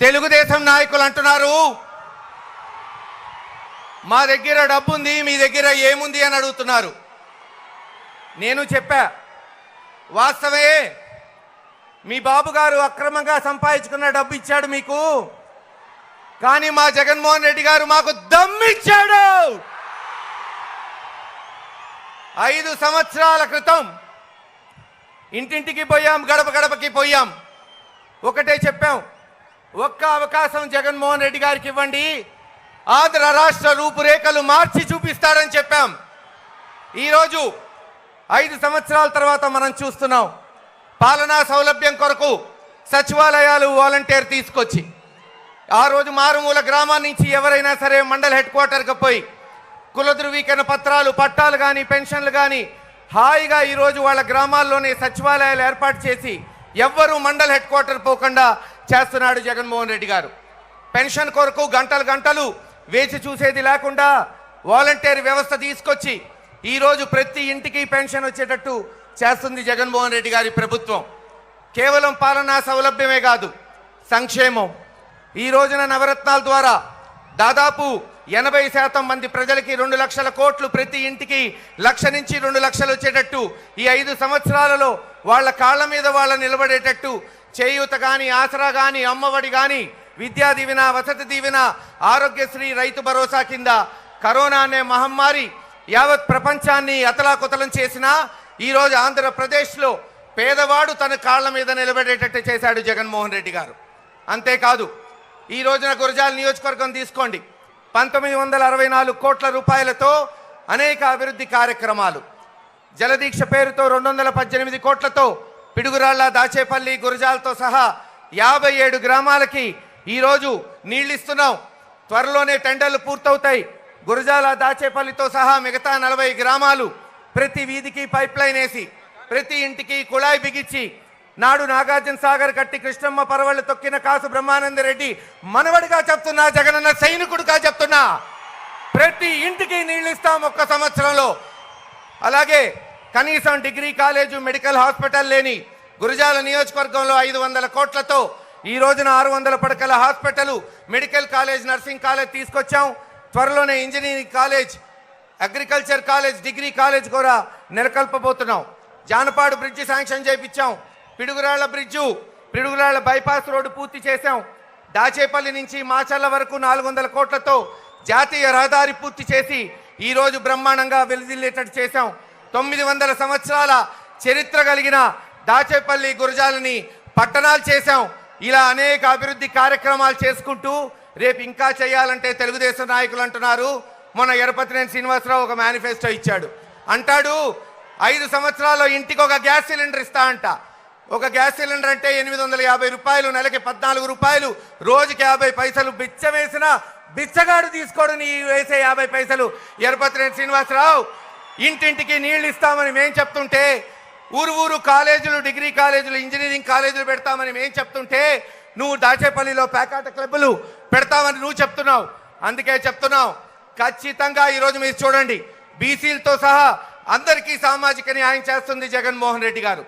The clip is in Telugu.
తెలుగుదేశం నాయకులు అంటున్నారు. మా దగ్గర డబ్బు ఉంది మీ దగ్గర ఏముంది అని అడుగుతున్నారు. నేను చెప్పా వాస్తవే మీ బాబు గారు అక్రమంగా సంపాదించుకున్న డబ్బు ఇచ్చాడు మీకు. కానీ మా జగన్మోహన్ రెడ్డి గారు మాకు దమ్మిచ్చాడు. ఐదు సంవత్సరాల క్రితం ఇంటింటికి పోయాం గడప గడపకి పోయాం. ఒకటే చెప్పాం ఒక్క అవకాశం జగన్మోహన్ రెడ్డి గారికి ఇవ్వండి. ఆంధ్ర రాష్ట్ర రూపురేఖలు మార్చి చూపిస్తాడని చెప్పాం. ఈరోజు ఐదు సంవత్సరాల తర్వాత మనం చూస్తున్నాం. పాలనా సౌలభ్యం కొరకు సచివాలయాలు వాలంటీర్ తీసుకొచ్చి ఆ రోజు మారుమూల గ్రామాల నుంచి ఎవరైనా సరే మండల హెడ్ క్వార్టర్కి పోయి కుల ధృవీకరణ పత్రాలు పట్టాలు కానీ పెన్షన్లు కానీ హాయిగా ఈరోజు వాళ్ళ గ్రామాల్లోనే సచివాలయాలు ఏర్పాటు చేసి ఎవ్వరూ మండల్ హెడ్ క్వార్టర్ పోకుండా చేస్తున్నాడు జగన్మోహన్ రెడ్డి గారు. పెన్షన్ కొరకు గంటలు గంటలు వేచి చూసేది లేకుండా వాలంటీర్ వ్యవస్థ తీసుకొచ్చి ఈరోజు ప్రతి ఇంటికి పెన్షన్ వచ్చేటట్టు చేస్తుంది జగన్మోహన్ రెడ్డి గారి ప్రభుత్వం. కేవలం పాలనా సౌలభ్యమే కాదు సంక్షేమం. ఈ రోజున నవరత్నాల ద్వారా దాదాపు ఎనభై శాతం మంది ప్రజలకి రెండు లక్షల కోట్లు ప్రతి ఇంటికి లక్ష నుంచి రెండు లక్షలు వచ్చేటట్టు ఈ ఐదు సంవత్సరాలలో వాళ్ళ కాళ్ళ మీద వాళ్ళ నిలబడేటట్టు చేయూత కానీ ఆసరా కానీ అమ్మఒడి కానీ విద్యా దీవెన వసతి దీవెన ఆరోగ్యశ్రీ రైతు భరోసా కింద కరోనా అనే మహమ్మారి యావత్ ప్రపంచాన్ని అతలాకుతలం చేసినా ఈరోజు ఆంధ్రప్రదేశ్లో పేదవాడు తన కాళ్ళ మీద నిలబడేటట్టు చేశాడు జగన్మోహన్ రెడ్డి గారు. అంతేకాదు ఈ రోజున గురజాల నియోజకవర్గం తీసుకోండి. పంతొమ్మిది వందల అరవై నాలుగు కోట్ల రూపాయలతో అనేక అభివృద్ధి కార్యక్రమాలు. జలదీక్ష పేరుతో రెండు వందల పద్దెనిమిది కోట్లతో పిడుగురాళ్ళ దాచేపల్లి గురజాలతో సహా యాభై ఏడు గ్రామాలకి ఈరోజు నీళ్ళు ఇస్తున్నాం త్వరలోనే టెండర్లు పూర్తవుతాయి. గురజాల దాచేపల్లితో సహా మిగతా నలభై గ్రామాలు ప్రతి వీధికి పైప్ లైన్ వేసి ప్రతి ఇంటికి కుళాయి బిగించి నాడు నాగార్జున సాగర్ కట్టి కృష్ణమ్మ పరవళ్ళు తొక్కిన కాసు బ్రహ్మానంద రెడ్డి మనవడిగా చెప్తున్నా జగనన్న సైనికుడిగా చెప్తున్నా. ప్రతి ఇంటికి నీళ్ళు ఇస్తాం ఒక్క సంవత్సరంలో. అలాగే కనీసం డిగ్రీ కాలేజు మెడికల్ హాస్పిటల్ లేని గురజాల నియోజకవర్గంలో ఐదు వందల కోట్లతో ఈ రోజున ఆరు వందల పడకల hospital medical college nursing college తీసుకొచ్చాం. త్వరలోనే engineering college agriculture college degree college కూడా నెలకొల్పబోతున్నాం. జానపాడు బ్రిడ్జి శాంక్షన్ చేయించాం. Piduguralla bridge Piduguralla bypass road పూర్తి చేశాం. దాచేపల్లి నుంచి మాచర్ల వరకు నాలుగు వందల కోట్లతో జాతీయ రహదారి పూర్తి చేసి ఈరోజు బ్రహ్మాండంగా వెలుదిల్లేటట్టు చేశాం. తొమ్మిది వందల సంవత్సరాల చరిత్ర కలిగిన దాచేపల్లి గురజాలని పట్టణాలు చేశాం. ఇలా అనేక అభివృద్ధి కార్యక్రమాలు చేసుకుంటూ రేపు ఇంకా చేయాలంటే తెలుగుదేశం నాయకులు అంటున్నారు. మొన్న ఎరపతినేని శ్రీనివాసరావు ఒక మేనిఫెస్టో ఇచ్చాడు. అంటాడు ఐదు సంవత్సరాల్లో ఇంటికి ఒక గ్యాస్ సిలిండర్ ఇస్తా అంట. ఒక గ్యాస్ సిలిండర్ అంటే ఎనిమిది వందల యాభై రూపాయలు నెలకి పద్నాలుగు రూపాయలు రోజుకి యాభై పైసలు బిచ్చ వేసిన బిచ్చగాడు తీసుకోడు నీ వేసే యాభై పైసలు. ఎరపతిరేని శ్రీనివాసరావు ఇంటింటికి నీళ్ళు ఇస్తామని మేం చెప్తుంటే ఊరు ఊరు కాలేజీలు డిగ్రీ కాలేజీలు ఇంజనీరింగ్ కాలేజీలు పెడతామని మేం చెప్తుంటే నువ్వు దాచేపల్లిలో ప్యాకాట క్లబ్బులు పెడతామని నువ్వు చెప్తున్నావు. అందుకే చెప్తున్నావు. ఖచ్చితంగా ఈరోజు మీరు చూడండి. బీసీలతో సహా అందరికీ సామాజిక న్యాయం చేస్తుంది జగన్మోహన్ రెడ్డి గారు.